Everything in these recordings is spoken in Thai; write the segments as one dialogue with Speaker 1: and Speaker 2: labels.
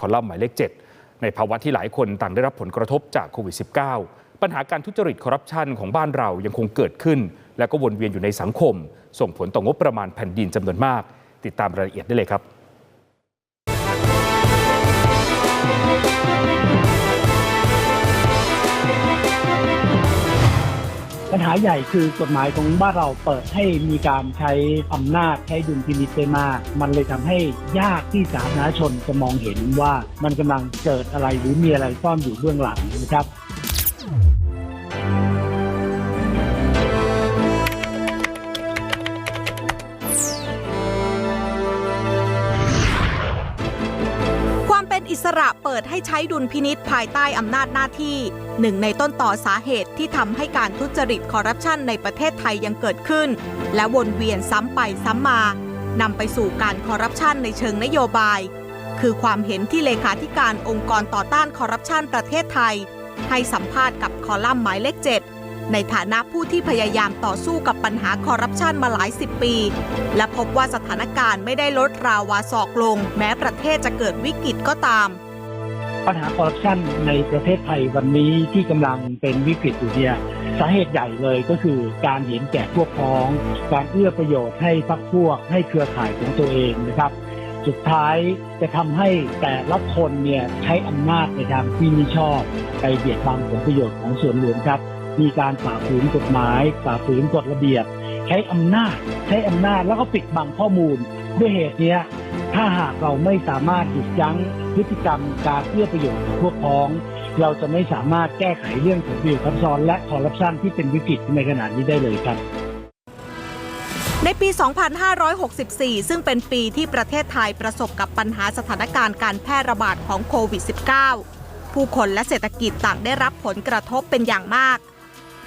Speaker 1: คอลัมน์หมายเลข 7 ในภาวะที่หลายคนต่างได้รับผลกระทบจากโควิด -19 ปัญหาการทุจริตคอร์รัปชันของบ้านเรายังคงเกิดขึ้น และก็วนเวียนอยู่ในสังคม ส่งผลต่องบประมาณแผ่นดินจำนวนมาก ติดตามรายละเอียดได้เลยครับา
Speaker 2: ใหญ่คือกฎหมายของบ้านเราเปิดให้มีการใช้อำนาจใช้ดุลพินิจได้มาก มันเลยทำให้ยากที่สาธารณชนจะมองเห็นว่ามันกำลังเกิดอะไรหรือมีอะไรซ่อนอยู่เบื้องหลังนะครับ
Speaker 3: อิสระเปิดให้ใช้ดุลพินิษภายใต้อำนาจหน้าที่ หนึ่งในต้นต่อสาเหตุที่ทำให้การทุจริตคอร์รัปชันในประเทศไทยยังเกิดขึ้น และวนเวียนซ้ำไปซ้ำมานำไปสู่การคอร์รัปชันในเชิงนโยบาย คือความเห็นที่เลขาธิการองค์กรต่อต้านคอร์รัปชันประเทศไทย ให้สัมภาษณ์กับคอลัมน์หมายเลข7 ในฐานะผู้ที่พยายามต่อสู้กับปัญหาคอร์รัปชันมาหลายสิบปี และพบว่าสถานการณ์ไม่ได้ลดราวาศอกลง แม้ประเทศจะเกิดวิกฤตก็ตาม
Speaker 2: ปัญหาคอร์รัปชันในประเทศไทยวันนี้ที่กำลังเป็นวิกฤตอยู่เนี่ยสาเหตุใหญ่เลยก็คือการเห็นแก่พวกพ้อง การเอื้อประโยชน์ให้พรรคพวกให้เครือข่ายของตัวเองนะครับสุดท้ายจะทำให้แต่ละคนเนี่ยใช้อำนาจในทางที่ไม่ชอบ ไปเบียดบังผลประโยชน์ของส่วนรวมครับ มีการฝ่าฝืนกฎหมายฝ่าฝืนกฎระเบียบ ใช้อำนาจ ใช้อำนาจแล้วก็ปิดบังข้อมูล ด้วยเหตุนี้ถ้าหากเราไม่สามารถหยุดยั้งพฤติกรรมการเอื้อประโยชน์ของพวกพ้อง เราจะไม่สามารถแก้ไขเรื่องผลประโยชน์ทับซ้อนและคอร์รัปชันที่เป็นวิกฤตในขณะนี้ได้เลยครับ
Speaker 3: ในปี 2564 ซึ่งเป็นปีที่ประเทศไทยประสบกับปัญหาสถานการณ์การแพร่ระบาดของโควิด -19 ผู้คนและเศรษฐกิจต่างได้รับผลกระทบเป็นอย่างมาก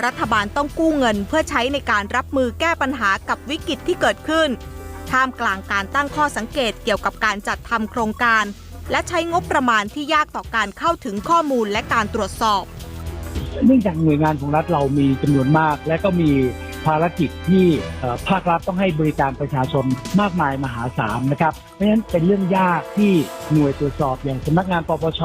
Speaker 3: รัฐบาลต้องกู้เงินเพื่อใช้ในการรับมือแก้ปัญหากับวิกฤตที่เกิดขึ้น ท่ามกลางการตั้งข้อสังเกตเกี่ยวกับการจัดทำโครงการ และใช้งบประมาณที่ยากต่อการเข้าถึงข้อมูลและการตรวจสอบ
Speaker 2: เนื่องจากหน่วยงานของรัฐเรามีจำนวนมาก และก็มี ภารกิจที่ภาครัฐต้องให้บริการประชาชนมากมายมหาศาลนะครับเพราะฉะนั้นเป็นเรื่องยากที่หน่วยตรวจสอบอย่างสำนักงานปปช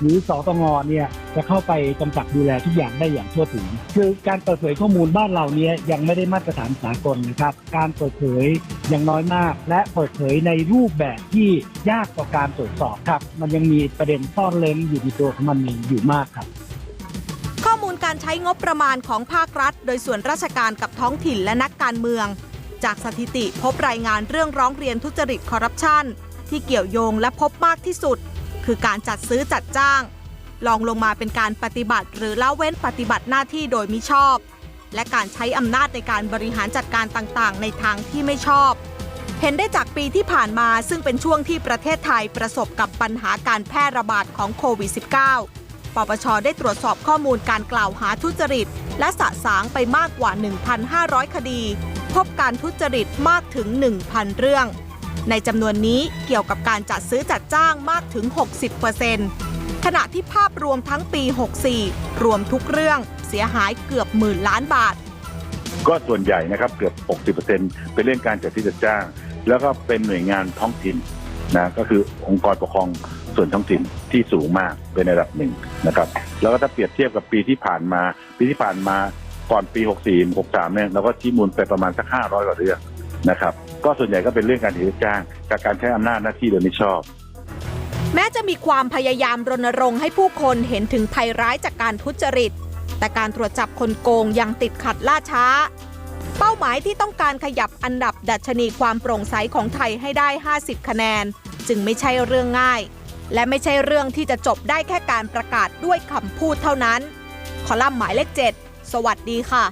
Speaker 2: หรือสตงเนี่ยจะเข้าไปกำกับดูแลทุกอย่างได้อย่างทั่วถึง คือการเปิดเผยข้อมูลบ้านเราเนี่ยยังไม่ได้มาตรฐานสากลนะครับ การเปิดเผยยังน้อยมาก และเปิดเผยในรูปแบบที่ยากต่อการตรวจสอบครับ มันยังมีประเด็นซ่อนเล้นอยู่ในตัวของมันเองอยู่มากครับ
Speaker 3: มูลการใช้งบประมาณของภาครัฐ โดยส่วนราชการกับท้องถิ่นและนักการเมือง จากสถิติพบรายงานเรื่องร้องเรียนทุจริตคอร์รัปชันที่เกี่ยวโยงและพบมากที่สุด คือการจัดซื้อจัดจ้างลองลงมาเป็นการปฏิบัติ หรือละเว้นปฏิบัติหน้าที่โดยมิชอบ และการใช้อำนาจในการบริหารจัดการต่างๆ ในทางที่ไม่ชอบ เห็นได้จากปีที่ผ่านมาซึ่งเป็นช่วงที่ประเทศไทยประสบกับปัญหาการแพร่ระบาดของโควิด -19 ปปชได้ตรวจสอบข้อมูลการกล่าวหาทุจริต และสะสางไปมากกว่า 1,500 คดี พบการทุจริตมากถึง 1,000 เรื่อง ในจำนวนนี้เกี่ยวกับการจัดซื้อจัดจ้างมากถึง 60%ขณะที่ภาพรวมทั้งปี 64 รวมทุกเรื่องเสียหายเกือบหมื่นล้านบาท
Speaker 4: ก็ส่วนใหญ่นะครับเกือบ 60%เป็นเรื่องการจัดซื้อจัดจ้าง แล้วก็เป็นหน่วยงานท้องถิ่นนะก็คือองค์กรปกครอง ส่วนท้องถิ่นที่สูงมากเป็นระดับหนึ่งนะครับ แล้วก็ถ้าเปรียบเทียบกับปีที่ผ่านมา ปีที่ผ่านมาก่อนปี 64 63 เนี่ยเราก็ชี้มูลไปประมาณสัก 500 กว่าเรื่องนะครับ ก็ส่วนใหญ่ก็เป็นเรื่องการจัดซื้อจ้างกับการใช้อำนาจหน้าที่โดยไม่ชอบ
Speaker 3: แม้จะมีความพยายามรณรงค์ให้ผู้คนเห็นถึงภัยร้ายจากการทุจริต แต่การตรวจจับคนโกงยังติดขัดล่าช้า เป้าหมายที่ต้องการขยับอันดับดัชนีความโปร่งใสของไทยให้ได้ 50 คะแนน จึงไม่ใช่เรื่องง่าย และไม่ใช่เรื่องที่จะจบได้แค่การประกาศด้วยคำพูดเท่านั้น คอลัมน์หมายเลข 7 สวัสดีค่ะ